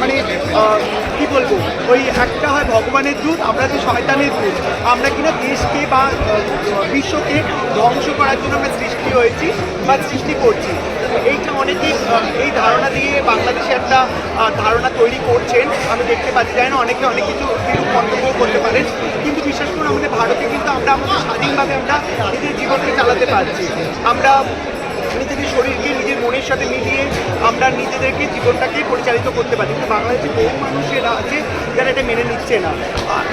মানে কি বলব? ওই একটা হয় ভগবানের দূত, আমরা যে শয়তানের দূত। আমরা কিনা দেশকে বা বিশ্বকে ধ্বংস করার জন্য আমরা সৃষ্টি হয়েছি বা সৃষ্টি করছি। এইটা অনেকেই এই ধারণা দিয়ে বাংলাদেশে একটা ধারণা তৈরি করছেন। আমি দেখতে পাচ্ছি, জানি না, অনেকে অনেক কিছু মন্তব্য করতে পারেন। কিন্তু বিশেষ করে আমাদের ভারতে কিন্তু আমরা আমাদের স্বাধীনভাবে আমরা নিজের জীবনকে চালাতে পারছি। আমরা নিজেদের শরীরকে মনের সাথে মিলিয়ে আমরা নিজেদেরকে জীবনটাকেই পরিচালিত করতে পারি। কিন্তু বাংলাদেশে বহু মানুষেরা আছে যারা এটা মেনে নিচ্ছে না।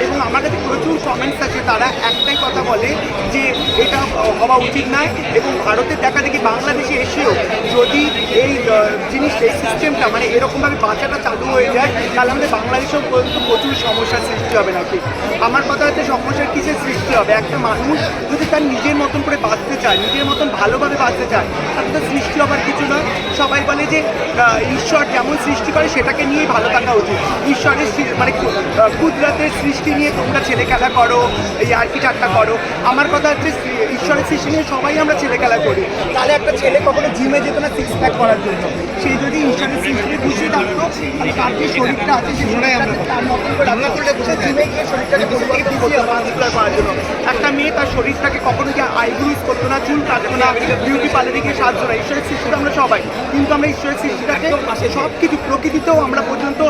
এবং আমার কাছে প্রচুর কমেন্টস আছে। তারা একটাই কথা বলে যে এটা হওয়া উচিত নয় এবং ভারতের দেখা দেখি বাংলাদেশে এসেও যদি এই আহ, জিনিসটা এই সিস্টেমটা মানে এরকমভাবে বাঁচাটা চালু হয়ে যায় তাহলে আমাদের বাংলাদেশেও পর্যন্ত প্রচুর সমস্যার সৃষ্টি হবে নাকি? আমার কথা হচ্ছে সমস্যার কিসের সৃষ্টি হবে? একটা মানুষ যদি তার নিজের মতন করে বাঁচতে চায় নিজের মতন ভালোভাবে বাঁচতে চায় তাহলে তো সৃষ্টি হবার কিছু নয়। সবাই বলে যে ঈশ্বর যেমন সৃষ্টি করে সেটাকে নিয়েই ভালো থাকা উচিত। ঈশ্বরের মানে কুদরতের সৃষ্টি নিয়ে তোমরা ছেলে খেলা করো এই আর কি করো। আমার কথা হচ্ছে সৃ- ঈশ্বরের নিয়ে সবাই আমরা ছেলে খেলা করি। তাহলে একটা ছেলে কখনো জিমে যেত না সিক্স প্যাক করার জন্য। সেই যদি ঈশ্বরের তার যে শরীরটা আছে শরীরটাকে তার মতন করে রান্না করলে জিমে গিয়ে শরীরটাকে পরিবর্তন করতে করার জন্য। একটা মেয়ে তার শরীরটাকে কখনো গিয়ে আইব্রুজ করতো না চুল কাটতো না বিউটি পার্লারে গিয়ে সাহায্য না ঈশ্বরের সৃষ্টিতে আমরা সবাই। কিন্তু আমরা ঈশ্বরের সৃষ্টিটাকে সব কিছু প্রকৃতিতেও আমরা পর্যন্ত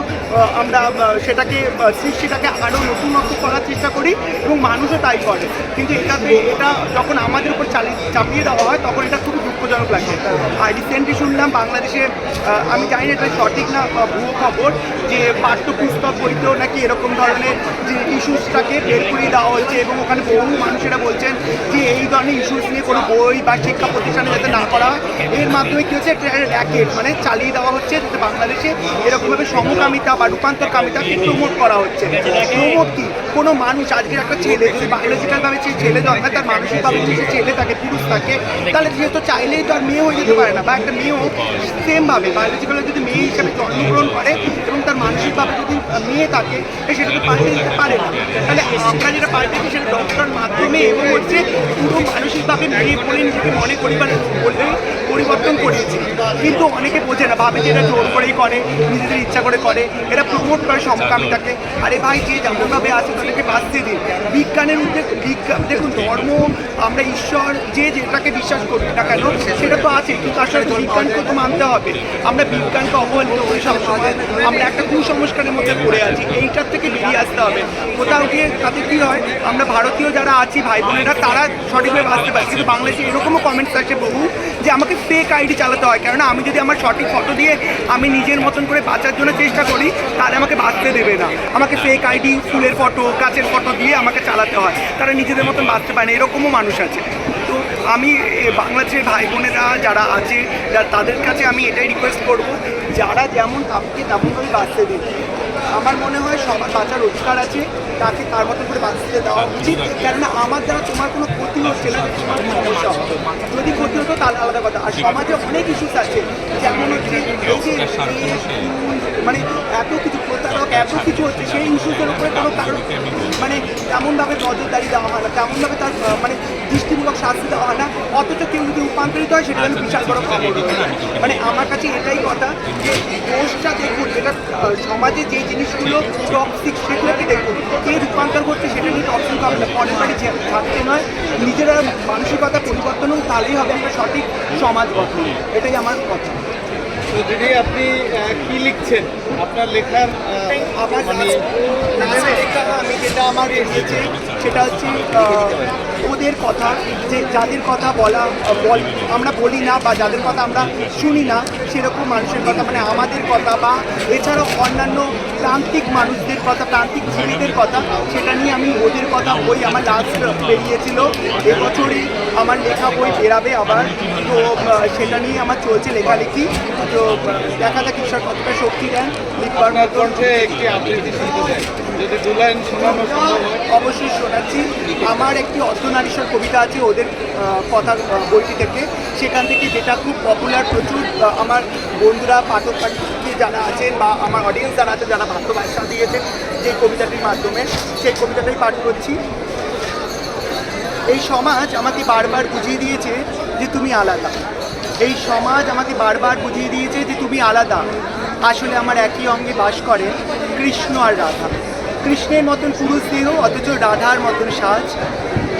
আমরা সেটাকে সৃষ্টিটাকে আরও নতুনত্ব করার চেষ্টা করি এবং মানুষও তাই করে। কিন্তু এটাতে এটা যখন আমাদের উপর চালিয়ে চাপিয়ে দেওয়া হয় তখন এটা খুব দুঃখজনক লাগে আর রিসেন্টলি শুনলাম, বাংলাদেশে আমি জানি না এটা সঠিক না ভুয়ো খবর যে পাঠ্যপুস্তক বইতেও নাকি এরকম ধরনের যে ইস্যুসটাকে বের করিয়ে দেওয়া হয়েছে এবং ওখানে বহু মানুষেরা বলছেন যে এই ধরনের ইস্যুস নিয়ে কোনো বই বা শিক্ষা প্রতিষ্ঠানে যাতে না করা হয়। এর মাধ্যমে কী হচ্ছে একটা র্যাকেট মানে চালিয়ে দেওয়া হচ্ছে যাতে বাংলাদেশে এরকমভাবে সমকামিতা বা রূপান্তরকামিতাকে প্রমোট করা হচ্ছে। প্রমোট কি? কোনো মানুষ, আজকের একটা ছেলে যদি বায়োলজিক্যালভাবে সেই ছেলে জন্মায় তার মানসিকভাবে যদি সে ছেলে থাকে, পুরুষ থাকে, তাহলে সে তো চাইলেই তো আর মেয়ে হয়ে যেতে পারে না, বা একটা মেয়েও সেমভাবে বায়োলজিক্যালি যদি মেয়ে হিসাবে জন্মগ্রহণ করে এবং তার মানসিকভাবে যদি মেয়ে থাকে সেটা পাল্টে দিতে পারে না। তাহলে আমরা যেটা পাল্টে পাল্টেছি সেটা ডক্টর মাধ্যমে এবং হচ্ছে পুরো মানসিকভাবে মেয়ে বলে নিজেকে মনে করিবার বলে পরিবর্তন করিয়েছি। কিন্তু অনেকে বোঝে না, ভাবে যে এটা জোর করেই করে, নিজেদের ইচ্ছা করে করে, এরা প্রমোট করে সমকামিতাকে। আরে ভাই, যে যেমনভাবে আছে তাদেরকে বাঁচতে দিন। বিজ্ঞানের উদ্যোগ বিজ্ঞান দেখুন, ধর্ম, আমরা ঈশ্বর, যে যেটাকে বিশ্বাস করি না কেন, সেটা তো আছে, কিন্তু আসলে বিজ্ঞানকে তো মানতে হবে। আমরা বিজ্ঞানকে অবহেলিত করি সবসময় আমরা একটা কুসংস্কারের মধ্যে পড়ে আছি, এইটার থেকে বেরিয়ে আসতে হবে। কোথাও গিয়ে তাতে কী হয়, আমরা ভারতীয় যারা আছি, ভাই বোনেরা, তারা সঠিকভাবে বাঁচতে পারি। কিন্তু বাংলাদেশে এরকমও কমেন্টস আছে বহু যে, আমাকে ফেক আইডি চালাতে হয়। কেননা আমি যদি আমার সঠিক ফটো দিয়ে আমি নিজের মতন করে বাঁচার জন্য চেষ্টা করি, তাহলে আমাকে বাঁচতে দেবে না। আমাকে ফেক আইডি ফুলের ফটো গাছের ফটো দিয়ে আমাকে চালাতে হয়। তারা নিজেদের মতন বাঁচতে পারে না। এরকমও মানুষ আছে। তো আমি বাংলাদেশের ভাই বোনেরা যারা আছে, তাদের কাছে আমি এটাই রিকোয়েস্ট করব, যারা যেমন তাকে তেমনভাবে বাঁচতে দিন আমার মনে হয় সবার বাঁচার অধিকার আছে তাকে তার মতো করে বাঁচতে দেওয়া উচিত। কেননা আমার দ্বারা তোমার কোনো ক্ষতি হচ্ছে না তোমার সমস্যা হবে। যদি ক্ষতি হতো তাহলে আলাদা কথা। আর সমাজে অনেক ইস্যুস আছে যেমন হচ্ছে এই যে মানে এত কিছু প্রতারক এত কিছু হচ্ছে সেই ইস্যুসের উপরে কোনো কারণ মানে তেমনভাবে নজরদারি দেওয়া হয় না। তেমনভাবে তার মানে দৃষ্টিমূলক শাস্তি দেওয়া হয় না, অথচ কেউ যদি রূপান্তরিত হয়, সেটা যেন বিশাল বড় খবর মানে আমার কাছে এটাই কথা যে দোষটা দেখুন, এটা সমাজে যে জিনিসগুলো টক্সিক সেগুলোকে দেখুন, কে রূপান্তর করছে সেটা নিয়ে টক্সিক হবে না। পরের যে- থাকতে নয়, নিজেরা মানসিকতা পরিবর্তন হোক তাহলেই হবে একটা সঠিক সমাজ গঠন। এটাই আমার কথা। তো দিদি আপনি কি লিখছেন? আপনার লেখার আমার মানে লেখা আমি যেটা আমার এসেছে সেটা হচ্ছে ওদের কথা যে যাদের কথা বলা বল আমরা বলি না বা যাদের কথা আমরা শুনি না সেরকম মানুষের কথা মানে আমাদের কথা বা এছাড়াও অন্যান্য প্রান্তিক মানুষদের কথা প্রান্তিক জীবীদের কথা সেটা নিয়ে আমি ওদের কথা বই আমার লাস্ট বেরিয়েছিল। এবছরই আমার লেখা বই বেরাবে আবার। তো সেটা নিয়ে আমার চলছে লেখালেখি। তো দেখা যাক ঈশ্বর কতটা শক্তি দেন। লিখবার কণ্ঠে একটি আবৃত্তি শুনতে চাই। যদি দু লাইন শোনানো অবশ্যই শোনাচ্ছি। আমার একটি অর্ধনারীশ্বর কবিতা আছে ওদের কথা বইটি থেকে। সেখান থেকে যেটা খুব পপুলার প্রচুর আমার বন্ধুরা পাঠক পাঠী যারা আছেন বা আমার অডিয়েন্স যারা আছেন, যারা ভালোবাসা দিয়েছেন যে কবিতাটির মাধ্যমে, সেই কবিতাটাই পাঠ করছি। এই সমাজ আমাকে বারবার বুঝিয়ে দিয়েছে যে তুমি আলাদা। এই সমাজ আমাকে বারবার বুঝিয়ে দিয়েছে যে তুমি আলাদা। আসলে আমার একই অঙ্গে বাস করেন কৃষ্ণ আর রাধা। কৃষ্ণের মতন পুরুষ দেহ, অথচ রাধার মতন সাজ।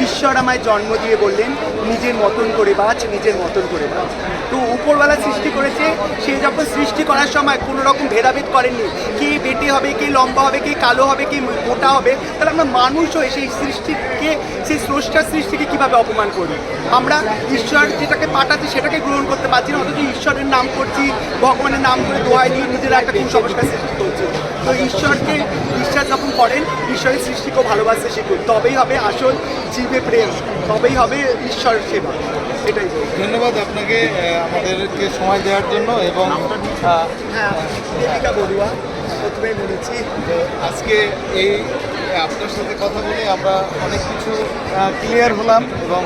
ঈশ্বর আমায় জন্ম দিয়ে বললেন, নিজের মতন করে বাঁচ, নিজের মতন করে বাঁচ। তো উপরওয়ালা সৃষ্টি করেছে, সে যখন সৃষ্টি করার সময় কোনো রকম ভেদাভেদ করেননি, কে বেটে হবে, কে লম্বা হবে, কে কালো হবে, কে মোটা হবে, তাহলে আমরা মানুষ হয়ে সেই সৃষ্টিকে, সেই স্রষ্টার সৃষ্টিকে কীভাবে অপমান করি আমরা ঈশ্বর যেটাকে পাঠাচ্ছি সেটাকে গ্রহণ করতে পারছি না, অথচ ঈশ্বরের নাম করছি, ভগবানের নাম করে দোয়াই দিয়ে নিজেরা একটা কুসংস্কার সৃষ্টি করছি। তো ঈশ্বরকে বিশ্বাস যখন করেন ঈশ্বরের সৃষ্টিকেও ভালোবাসতে শিখুন তবেই হবে আসল জীবে প্রেম তবেই হবে ঈশ্বর সেবা। এটাই ধন্যবাদ আপনাকে আমাদেরকে সময় দেওয়ার জন্য এবং হ্যাঁ দেবিকা বড়ুয়া প্রথমেই বলেছি আজকে এই আপনার সাথে কথা বলে আমরা অনেক কিছু ক্লিয়ার হলাম এবং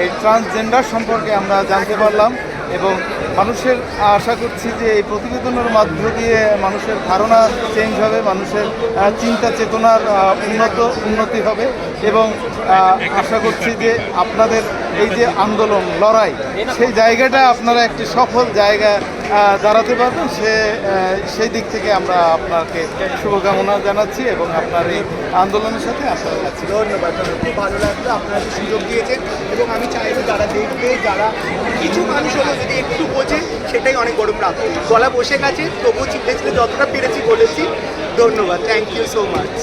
এই ট্রান্সজেন্ডার সম্পর্কে আমরা জানতে পারলাম। এবং মানুষের আশা করছি যে এই প্রতিবেদনের মাধ্য দিয়ে মানুষের ধারণা চেঞ্জ হবে, মানুষের চিন্তা চেতনার উন্নত, উন্নতি হবে এবং আশা করছি যে আপনাদের এই যে আন্দোলন, লড়াই, সেই জায়গাটা আপনারা একটি সফল জায়গা দাঁড়াতে পারবেন। সে সেই দিক থেকে আমরা আপনাকে শুভকামনা জানাচ্ছি এবং আপনার এই আন্দোলনের সাথে আপনারা আছি ধন্যবাদ। খুব ভালো লাগল আপনারা সুযোগ দিয়েছেন এবং আমি চাইব যারা দেখবে, যারা কিছু মানুষ হলো যদি একটু বোঝে, সেটাই অনেক বড় প্রাপ্তি। গলা বসে গেছে, তবুও চিন্তে যতটা পেরেছি বলেছি। ধন্যবাদ থ্যাংক ইউ সো মাচ